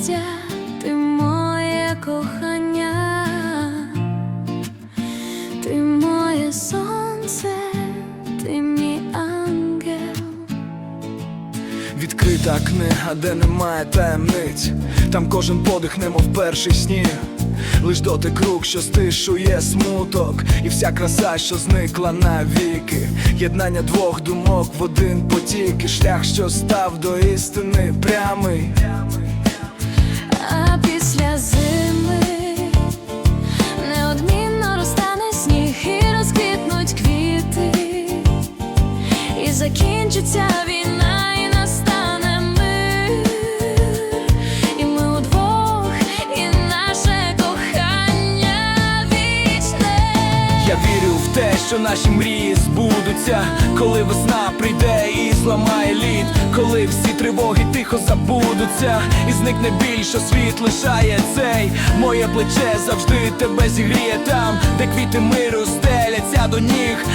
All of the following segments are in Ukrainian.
щастя, ти моє кохання, ти моє сонце, ти мій ангел. Відкрита книга, де немає таємниць, там кожен подих, немов перший сніг. Лиш дотик рук, що стишує смуток, і вся краса, що зникла навіки, єднання двох думок в один потік, і шлях, що став до істини прямий. Після зими. Неодмінно розтане сніг розквітнуть квіти, і закінчиться війна, те, що наші мрії збудуться, коли весна прийде і зламає лід, коли всі тривоги тихо забудуться, і зникне біль, що світ лишає цей. Моє плече завжди тебе зігріє там, де квіти миру стеляться до ніг.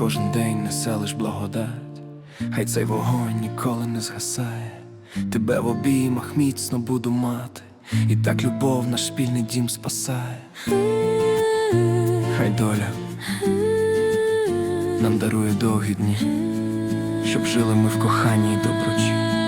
Кожен день несе лиш благодать, хай цей вогонь ніколи не згасає. Тебе в обіймах міцно буду мати, і так любов наш спільний дім спасає. Хай доля нам дарує довгі дні, щоб жили ми в коханні й доброчі.